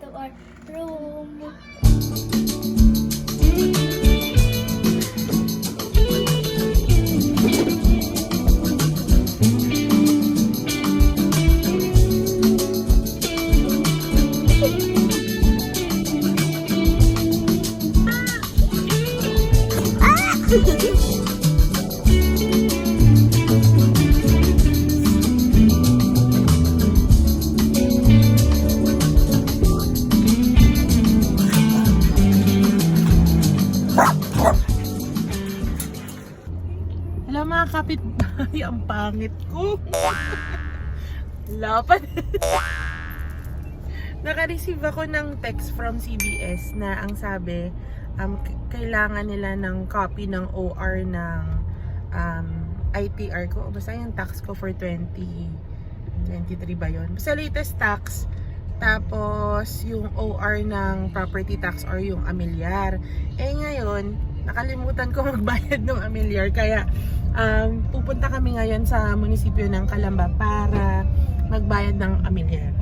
into our room. Pangit ko. Lapan. Naka-receive ako ng text from CBS na ang sabi, um, kailangan nila ng copy ng OR ng um, ITR ko. Basta yung tax ko for 2023 ba yun? Basta latest tax. Tapos yung OR ng property tax or yung amilyar. Eh ngayon, nakalimutan ko magbayad ng amilyar. Kaya um, pupunta kami ngayon sa munisipyo ng Calamba para magbayad ng amilyar.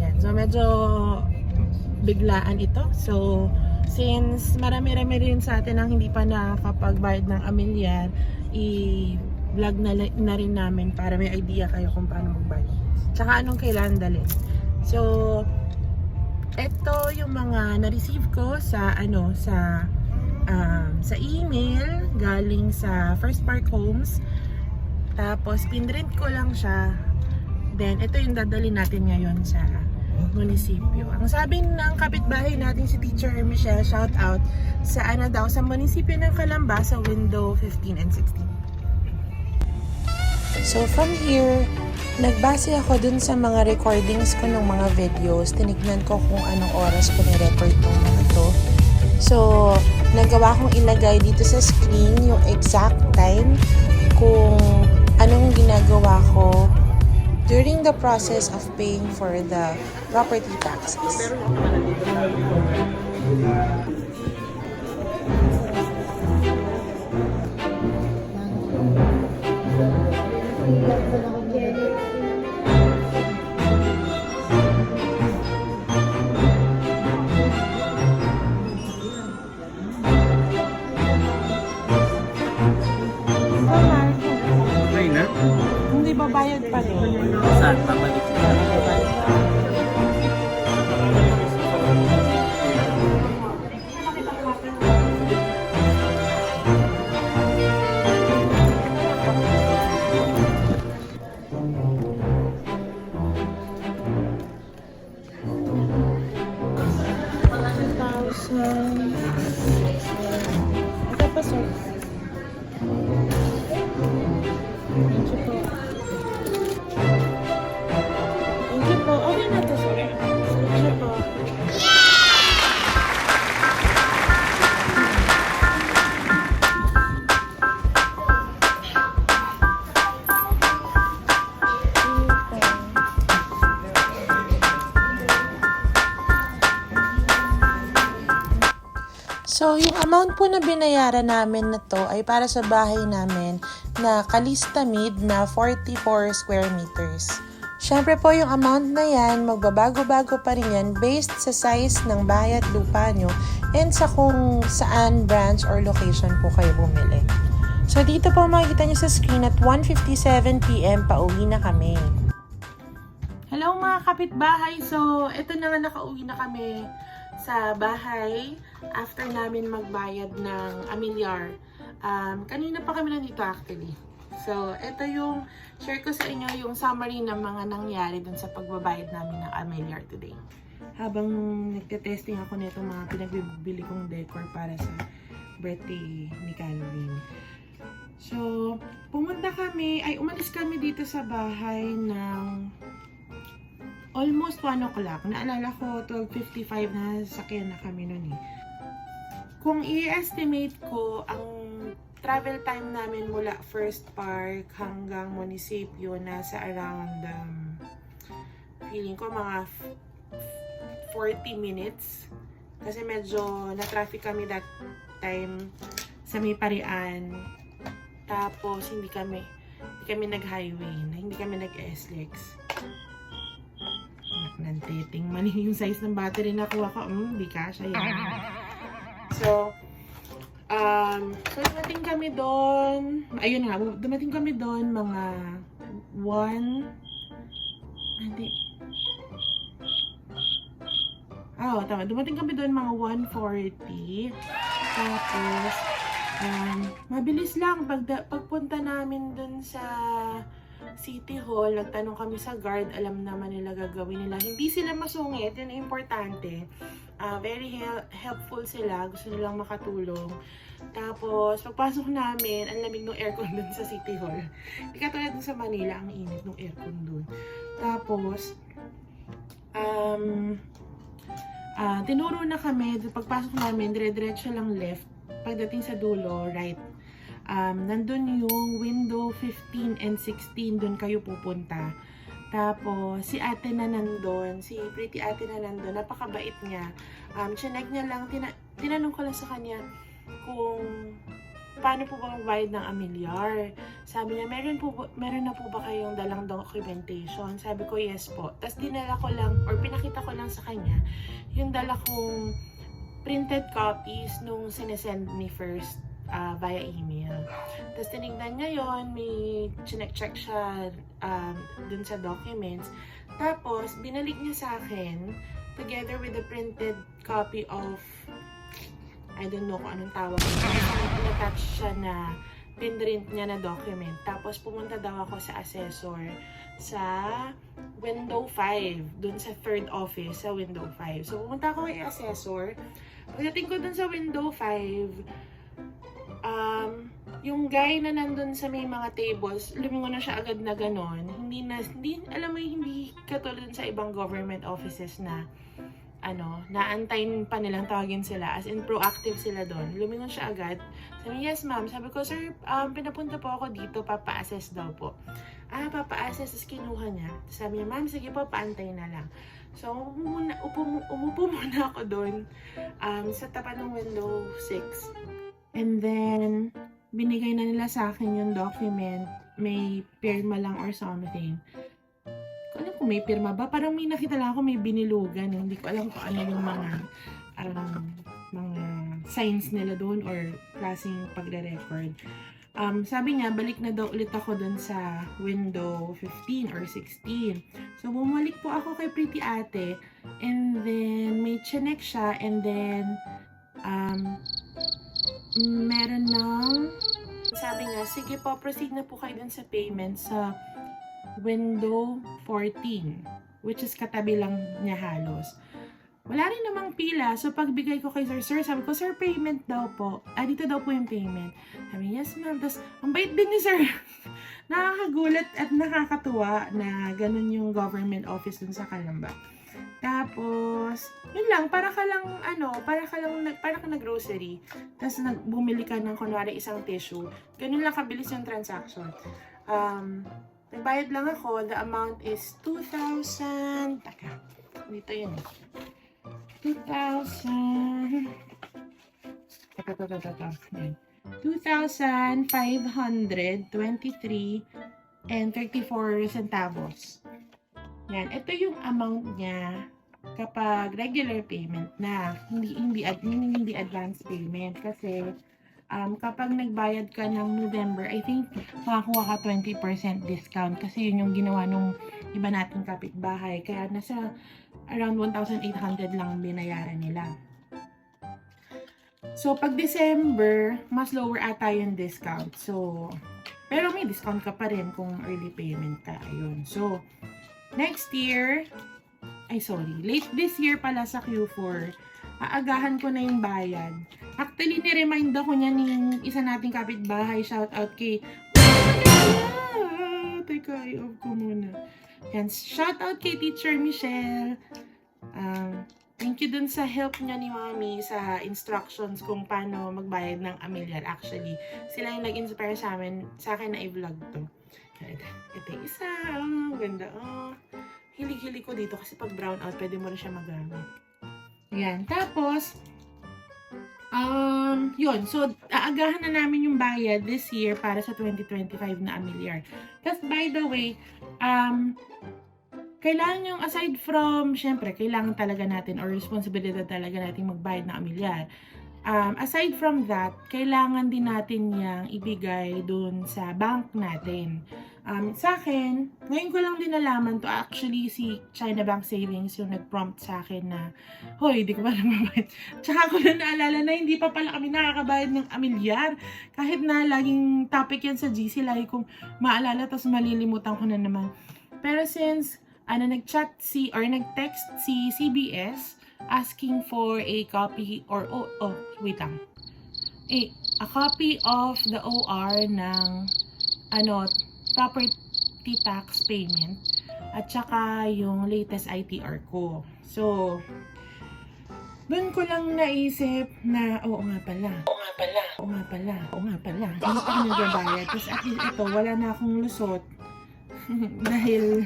Yan. So medyo biglaan ito. So since marami-rami rin sa atin ang hindi pa nakakapagbayad ng amilyar, i-vlog na, na rin namin para may idea kayo kung paano magbayad. Tsaka anong kailangan dalhin. So, ito yung mga na-receive ko sa ano sa um, sa email galing sa First Park Homes. Tapos pinrint ko lang siya. Then ito yung dadali natin ngayon sa munisipyo. Ang sabi ng kapitbahay natin si Teacher Michelle, shout out sa ano daw sa munisipyo ng Calamba sa window 15 and 16. So from here, nagbase ako dun sa mga recordings ko ng mga videos. Tinignan ko kung anong oras ko ni-record tong mga to. So, nagawa kong ilagay dito sa screen yung exact time kung anong ginagawa ko during the process of paying for the property taxes. Okay na? Hindi ba bayad pa rin? Saan pabalik na? Ito amount po na binayaran namin na to ay para sa bahay namin na Kalistamid na 44 square meters. Siyempre po yung amount na yan, magbabago-bago pa rin yan based sa size ng bahay at lupa nyo and sa kung saan branch or location po kayo bumili. So, dito po makikita nyo sa screen at 1.57pm pauwi na kami. Hello mga kapitbahay! So, ito na nga nakauwi na kami sa bahay after namin magbayad ng amilyar. Um, kanina pa kami nandito actually. So, ito yung share ko sa inyo yung summary ng mga nangyari dun sa pagbabayad namin ng amilyar today. Habang nagte-testing ako nito mga pinagbibili kong decor para sa birthday ni Calvin. So, pumunta kami, ay umalis kami dito sa bahay ng almost 1 o'clock. Naalala ko, 12.55 na sasakyan na kami nun eh. Kung i-estimate ko, ang travel time namin mula First Park hanggang munisipyo nasa around um, feeling ko mga f- 40 minutes. Kasi medyo na-traffic kami that time sa may parian. Tapos hindi kami hindi kami nag-highway, na hindi kami nag-SLEX. Nantiting man yung size ng battery na kuha ko. Hmm, di kasha yan. So, um, so dumating kami doon. Ayun nga, dumating kami doon mga 1 hindi. Ah, oh, tama. Dumating kami doon mga 140. Tapos, um, mabilis lang. Pag, pagpunta namin doon sa City Hall, nagtanong kami sa guard, alam naman nila gagawin nila. Hindi sila masungit, yun importante. Ah, very hel- helpful sila, gusto nilang makatulong. Tapos, pagpasok namin, ang lamig ng aircon dun sa City Hall. Hindi katulad dun sa Manila, ang init ng aircon dun. Tapos, um, ah tinuro na kami, pagpasok namin, dire-diretso lang left. Pagdating sa dulo, right. Um, nandun yung window 15 and 16, dun kayo pupunta. Tapos, si ate na nandun, si pretty ate na nandun, napakabait niya. Um, chinek niya lang, tina- tinanong ko lang sa kanya kung paano po ba magbayad ng amilyar. Sabi niya, meron, po, meron na po ba kayong dalang documentation? Sabi ko, yes po. Tapos dinala ko lang, or pinakita ko lang sa kanya, yung dala kong printed copies nung sinesend ni first ah, via email. Tapos tinignan niya yon may chinek-check siya um, dun sa documents. Tapos, binalik niya sa akin together with the printed copy of I don't know kung anong tawag. Attach siya na pinrint niya na document. Tapos pumunta daw ako sa assessor sa window 5, dun sa third office sa window 5. So pumunta ako kay assessor. Pagdating ko dun sa window 5, um, yung guy na nandun sa may mga tables, lumingon na siya agad na ganon. Hindi na, hindi, alam mo, hindi katulad sa ibang government offices na ano, naantayin pa nilang tawagin sila. As in, proactive sila doon. Lumingon siya agad. Sabi, yes ma'am. Sabi ko, sir, um, pinapunta po ako dito, papa-assess daw po. Ah, papa-assess, tapos kinuha niya. Sabi niya, ma'am, sige po, paantay na lang. So, muna, upo, umupo muna ako doon um, sa tapat ng window 6. And then, binigay na nila sa akin yung document. May pirma lang or something. Ko alam kung may pirma ba. Parang may nakita lang ako may binilugan. Hindi ko alam kung ano yung mga um, mga signs nila doon or klaseng pagre-record. Um, sabi niya, balik na daw ulit ako doon sa window 15 or 16. So, bumalik po ako kay Pretty Ate. And then, may chinek siya. And then, um, meron ng sabi nga, sige po, proceed na po kayo dun sa payment sa window 14, which is katabi lang niya halos. Wala rin namang pila. So, pagbigay ko kay sir, sir, sabi ko, sir, payment daw po. Ah, dito daw po yung payment. Sabi, yes ma'am. Tapos, ang bait din ni sir. Nakakagulat at nakakatuwa na ganun yung government office dun sa Kalamba. Tapos, yun lang, para ka lang, ano, para ka lang, para ka nag-grocery. Tapos, nag, bumili ka ng, kunwari, isang tissue. Ganun lang kabilis yung transaction. Um, nagbayad lang ako. The amount is 2,000. Taka, dito yun eh. 2,000. Taka, taka, taka. Yan. 2,523 and 34 centavos. Yan. Ito yung amount niya kapag regular payment na hindi hindi ad, hindi, advance payment kasi um, kapag nagbayad ka ng November, I think makakuha ka 20% discount kasi yun yung ginawa nung iba nating kapitbahay. Kaya nasa around 1,800 lang binayaran nila. So, pag December, mas lower ata yung discount. So, pero may discount ka pa rin kung early payment ka. Ayun. So, next year, ay sorry, late this year pala sa Q4, aagahan ko na yung bayad. Actually, ni-remind ako niya ng isa nating kapitbahay. Shout out kay... Ah, teka, i-off ko muna. Yan, shout out kay Teacher Michelle. Um, thank you dun sa help niya ni Mami sa instructions kung paano magbayad ng amilyar. Actually, sila yung nag-inspire sa amin, sa akin na i-vlog to. Ito, ito isa. Oh, ganda. Oh. Hilig-hilig ko dito kasi pag brown out, pwede mo rin siya magamit. Ayan. Tapos, um, yun. So, aagahan na namin yung bayad this year para sa 2025 na amilyar. Tapos, by the way, um, kailangan yung aside from, syempre, kailangan talaga natin or responsibility talaga natin magbayad ng amilyar. Um, aside from that, kailangan din natin yang ibigay dun sa bank natin. Um, sa akin, ngayon ko lang din nalaman to. Actually, si China Bank Savings yung nag-prompt sa akin na, Hoy, di ko pa namabayad. Tsaka ko na naalala na hindi pa pala kami nakakabayad ng amilyar. Kahit na laging topic yan sa GC, lagi kong maalala tapos malilimutan ko na naman. Pero since, ano, nag-chat si, or nag-text si CBS asking for a copy, or, oh, oh, wait lang. A, a copy of the OR ng, ano, property tax payment at saka yung latest ITR ko. So, doon ko lang naisip na, oo nga pala. Oo nga pala. Oo nga pala. Oo nga pala. Hindi ako nagbabayad. Tapos at least ito, wala na akong lusot. dahil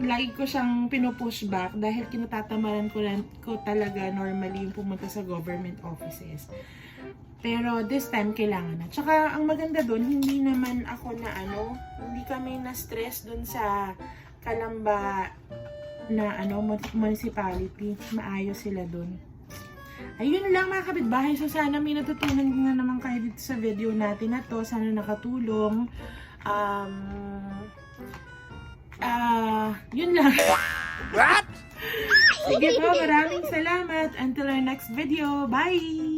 lagi ko siyang pinupush back dahil kinatatamaran ko, lang, ko talaga normally yung pumunta sa government offices. Pero this time, kailangan na. Tsaka, ang maganda doon, hindi naman ako na ano, hindi kami na-stress doon sa Kalamba na ano, mun- municipality. Maayos sila doon. Ayun lang mga kapitbahay. So, sana may natutunan na naman kayo dito sa video natin na to. Sana nakatulong. Um, ah, yun lang. What? Sige po, maraming salamat. Until our next video. Bye!